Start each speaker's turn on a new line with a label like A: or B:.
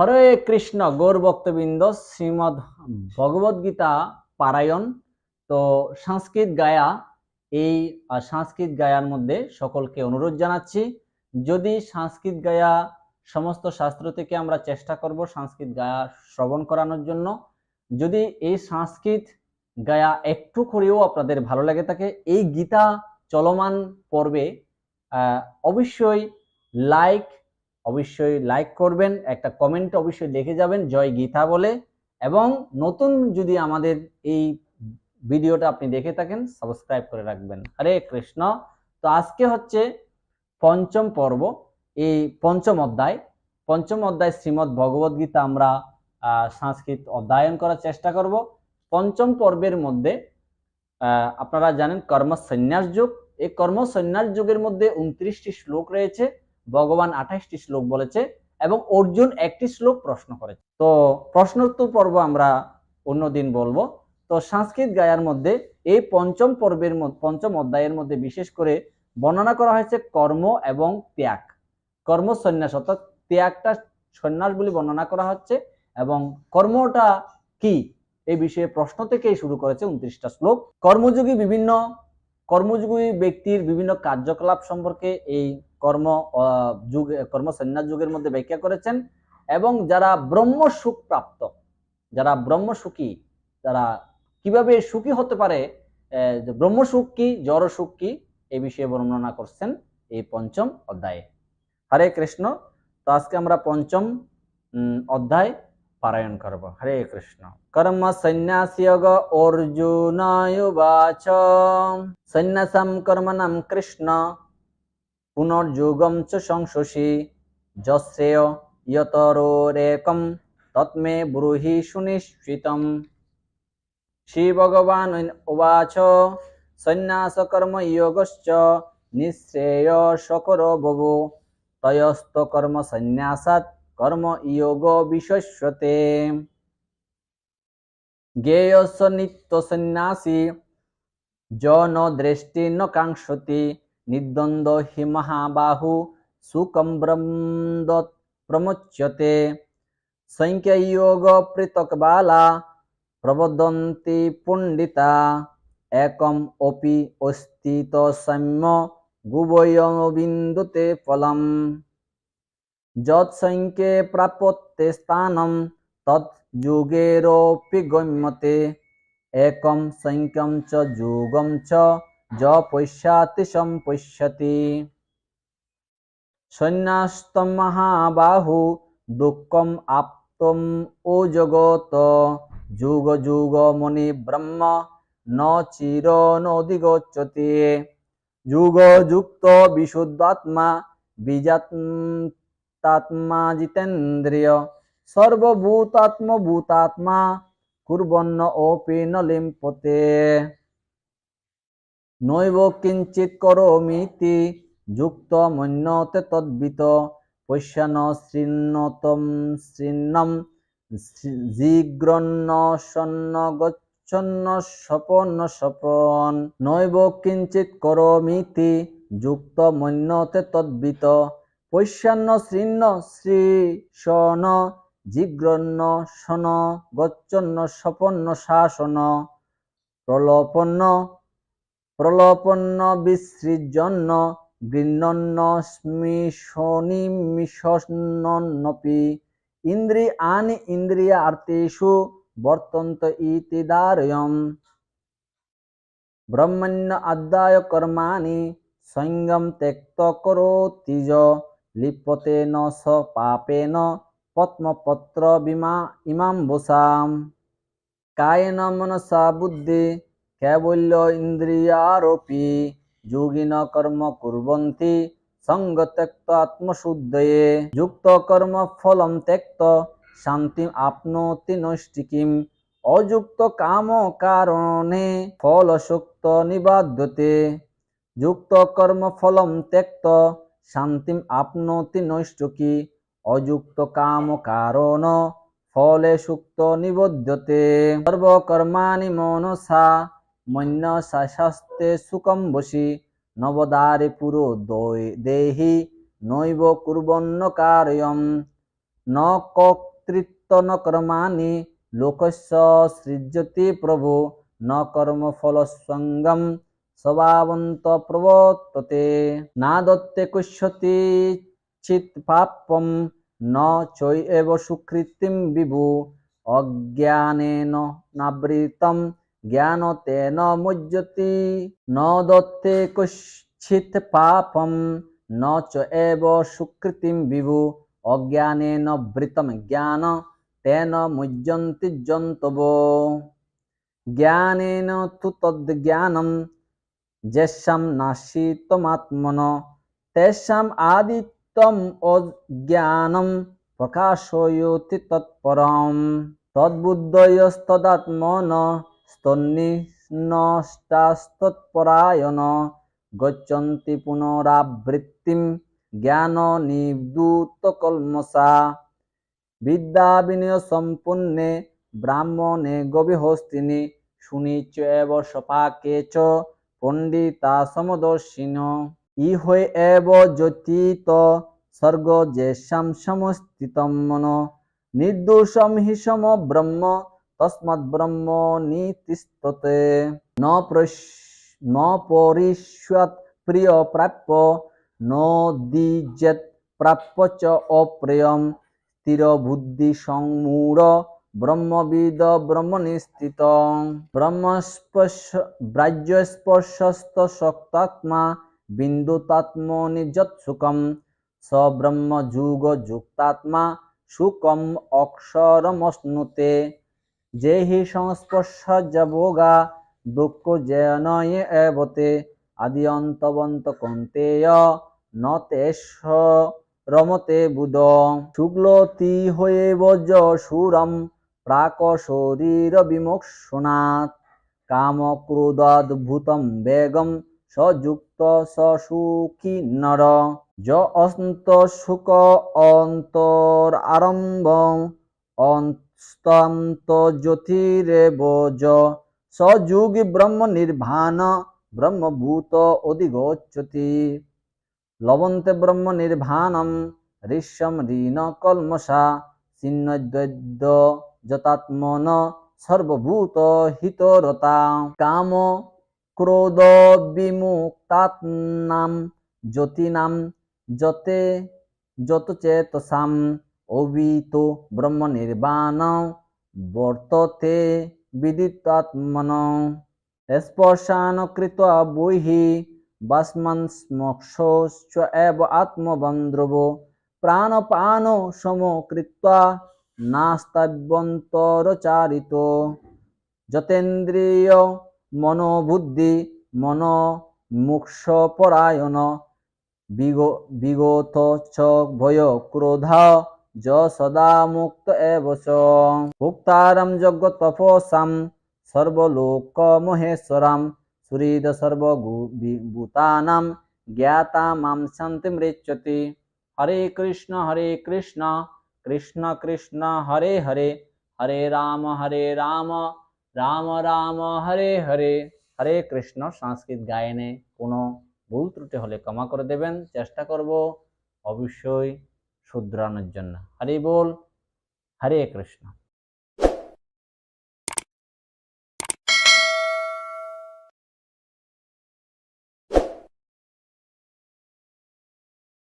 A: হরে কৃষ্ণ গৌর ভক্তবৃন্দ শ্রীমদ ভগবদ্গীতা পারায়ণ তো সংস্কৃত গায়া এই সংস্কৃত গায়ার মধ্যে সকলকে অনুরোধ জানাচ্ছি যদি সংস্কৃত গায়া সমস্ত শাস্ত্র থেকে আমরা চেষ্টা করব সংস্কৃত গায়া শ্রবণ করানোর জন্য যদি এই সংস্কৃত গায়া একটু করেও আপনাদের ভালো লাগে থাকে এই গীতা চলমান পর্বে অবশ্যই লাইক অবশ্যই লাইক করবেন একটা কমেন্ট অবশ্যই লিখে যাবেন জয় গীতা বলে এবং নতুন যদি আমাদের এই ভিডিওটা আপনি দেখে থাকেন সাবস্ক্রাইব করে রাখবেন আরে কৃষ্ণ তো আজকে হচ্ছে পঞ্চম পর্ব এই পঞ্চম অধ্যায় পঞ্চম অধ্যায় শ্রীমদ ভগবদ গীতা আমরা সংস্কৃত অধ্যয়ন করার চেষ্টা করব পঞ্চম পর্বের মধ্যে আপনারা জানেন কর্ম সন্ন্যাস যুগ এই কর্ম সন্ন্যাস যুগের মধ্যে উনত্রিশটি শ্লোক রয়েছে ভগবান আঠাশটি শ্লোক বলেছে এবং অর্জুন একটি শ্লোক প্রশ্ন করেছে তো প্রশ্নোত্তর পর্ব আমরা অন্যদিন বলবো তো সংস্কৃত গায়ার মধ্যে এই পঞ্চম পর্বের পঞ্চম অধ্যায়ের মধ্যে বিশেষ করে বর্ণনা করা হয়েছে কর্ম এবং ত্যাগ কর্ম সন্ন্যাস অর্থাৎ ত্যাগটা সন্ন্যাস বলে বর্ণনা করা হচ্ছে এবং কর্মটা কি এই বিষয়ে প্রশ্ন থেকেই শুরু করেছে উনত্রিশটা শ্লোক কর্মযোগী বিভিন্ন কর্মজীবী ব্যক্তির বিভিন্ন কার্যকলাপ সম্পর্কে এই কর্ম যুগ কর্ম যুগের মধ্যে ব্যাখ্যা করেছেন এবং যারা ব্রহ্মসুখ প্রাপ্ত যারা ব্রহ্মসুখী তারা কিভাবে সুখী হতে পারে ব্রহ্মসুখ কি জড়সুখ কি এই বিষয়ে বর্ণনা করছেন এই পঞ্চম অধ্যায়ে হরে কৃষ্ণ তো আজকে আমরা পঞ্চম অধ্যায় পারায়ণ করব হরে কৃষ্ণ কর্ম সন্ন্যাস অর্জুন অর্জুনায়ুবাচ সন্ন্যাসম কর্মণম কৃষ্ণ পুনর্যুগম চ সংশোষি যশ্রেয় তৎমে ব্রুহি সুনিশ্চিতম শ্রী ভগবান উবাচ সন্ন্যাস কর্ম যোগশ্চ নিঃশ্রেয় সকর বভু তয়স্ত কর্ম সন্ন্যাসাত কর্ময়োগ বিশ্বস্যতে জ্ঞেয়স নিত্য সন্ন্যাসী জন দৃষ্টি ন কাঙ্ক্ষতি নিদ্বন্দ্ব হি মহাবাহু সুকম ব্রন্দ প্রমোচ্যতে সংখ্যায়োগ পৃথক বালা প্রবদন্তি পণ্ডিতা একম অপি অস্তিত সাম্য গুবয় বিন্দুতে ফলম যৎসংখ্যে প্রাপত্যে স্থানম তৎযুগেরোপি গম্যতে একম সংখ্যম চ যুগম চ যপৈশ্যাতি সম্পৈশ্যতি সন্ন্যাস্ত মহাবাহু দুঃখম আপ্তম ও জগত যুগ যুগ মনি ব্রহ্ম ন চির নদিগচ্ছতি যুগযুক্ত বিশুদ্ধাত্মা বিজাত তাত্মা জিতেন্দ্রিয় সর্বভূতাত্মভূতাত্মা কুর্বন্ন অপি নলিম্পতে নৈব কিঞ্চিত করমিতি যুক্ত মন্যতে তদ্বিত পশ্যান শৃণতম শৃণম জিগ্রণ্য সন্ন গচ্ছন্ন স্বপন্ন স্বপন নৈব কিঞ্চিত করমিতি যুক্ত মন্যতে তদ্বিত পৈশান্য শ্রীন্ন শ্রী সন জিগ্রণ্য সন গচ্ছন্ন সপন্ন শাসন প্রলপন্ন প্রলপন্ন বিসৃজন্য গৃহ্নন্ন স্মিশনিমিষন্নপি ইন্দ্রি আনি ইন্দ্রিয়া আর্তেষু বর্তন্ত ইতি দারয়ম ব্রহ্মণ্য আদ্যায় কর্মাণি সংযম ত্যক্ত করো তিজ লিপতে ন স পাপে ন পদ্মপত্র বিমা ইমাম বসাম কায়ে ন মনসা বুদ্ধি কেবল্য ইন্দ্রিয়ারোপী যোগী ন কর্ম কুরবন্তি সঙ্গ ত্যক্ত আত্মশুদ্ধয়ে যুক্ত কর্ম ফলম ত্যক্ত শান্তি আপনতি নৈষ্টিকিম অযুক্ত কাম কারণে ফলসুক্ত নিবাদ্যতে যুক্ত কর্ম ফলম ত্যক্ত শান্তিম আপনতি নৈষ্টকি অযুক্ত কাম কারণ ফলে সুক্ত নিবদ্ধতে সর্বকর্মাণি মনসা মন্য শাস্তে সুকম বসি নবদারে পুরো দেহি নৈব কুর্বন্ন কার্যম ন কর্তৃত্ব ন কর্মাণি লোকস্য সৃজতি প্রভু ন সঙ্গম স্বভাবন্ত প্রবর্ততে না দত্তে কুষ্যতি চিৎ পাপম ন চৈ এব সুকৃত্রিম বিভু অজ্ঞানেন নাবৃতম জ্ঞান তেন মুজ্যতি ন দত্তে কুচ্ছিত পাপম ন চ এব সুকৃতিম বিভু অজ্ঞানেন বৃতম জ্ঞান তেন মুজ্যন্তি জন্তব জ্ঞানেন তু তদ্জ্ঞানম যেশাম নাশিতমাত্মন তেশাম আদিত্যম অজ্ঞানম প্রকাশয়তি তৎপরম তদ্বুদ্ধয়স্তদাত্মন স্তন্নিষ্ণষ্টাস্তৎপরায়ণ গচ্ছন্তি পুনরাবৃত্তিম জ্ঞান নিদূত কলমসা বিদ্যা বিনয় সম্পূর্ণে ব্রাহ্মণে গভীহস্তিনী শুনিচ এব সপাকে চ পণ্ডিতাসমদর্শিন ইহৈ এব জ্যোতিত স্বর্গ যেষাম সমস্থিতম মন নির্দোষম হিসম ব্রহ্ম তসমৎ ব্রহ্ম নীতিস্ততে ন ন পরিষ্যৎ প্রিয় প্রাপ্য ন দিজেত প্রাপ্য চ অপ্রিয় স্থির বুদ্ধি সংমূঢ় ব্রহ্মবিদ ব্রহ্ম ব্রহ্মনিস্থিত ব্রহ্মস্পর্শ ব্রাহ্যস্পর্শস্থ শক্তাত্মা বিন্দুতাত্ম নিজত সুখম সব্রহ্ম যুগ যুক্তাত্মা সুকম অক্ষরমশ্নুতে যে হি সংস্পর্শ যবোগা দুঃখ যে নয় এবতে আদি অন্তবন্ত কন্তে নতেশ রমতে বুদ শুক্লতি হয়ে বজ সুরম প্রাক শরীর কাম কামক্রোদদ্ভুতম বেগম সযুক্ত সসুখী নর য অন্ত সুখ অন্তর আরম্ভ অন্তন্ত জ্যোতিরেব য সযুগী ব্রহ্ম নির্ভাণ ব্রহ্মভূত অধিগোচ্যতি লবন্তে ব্রহ্ম নির্ভাণম ঋষম ঋণ কলমসা ছিন্নদ্বৈদ্য যতাত্মন সর্বভূত হিতরতা কাম ক্রোধ বিমুক্তাত্নাম জ্যোতিনাম যতে যতচেতসাম অবিত ব্রহ্ম নির্বাণ বর্ততে বিদিতাত্মন স্পর্শান কৃত বৈহি বাসমান স্মক্ষশ্চ এব আত্মবন্ধ্রব প্রাণপান সমকৃত্বা নাস্তাব্যন্তরচারিত যতেন্দ্রিয় মনোবুদ্ধি মন মুক্ষপরায়ণ বিগত ভয় ক্রোধ য সদা মুক্ত এব যজ্ঞ তপসাম সর্বলোক মহেশ্বরম সুহৃদ সর্বভূতানাম জ্ঞাতা মাম শান্তি মৃচ্ছতি হরে কৃষ্ণ হরে কৃষ্ণ কৃষ্ণ কৃষ্ণ হরে হরে হরে রাম হরে রাম রাম রাম হরে হরে হরে কৃষ্ণ সংস্কৃত গায়নে কোনো ভুল ত্রুটি হলে ক্ষমা করে দেবেন চেষ্টা করব অবশ্যই শুধরানোর জন্য হরে বল হরে কৃষ্ণ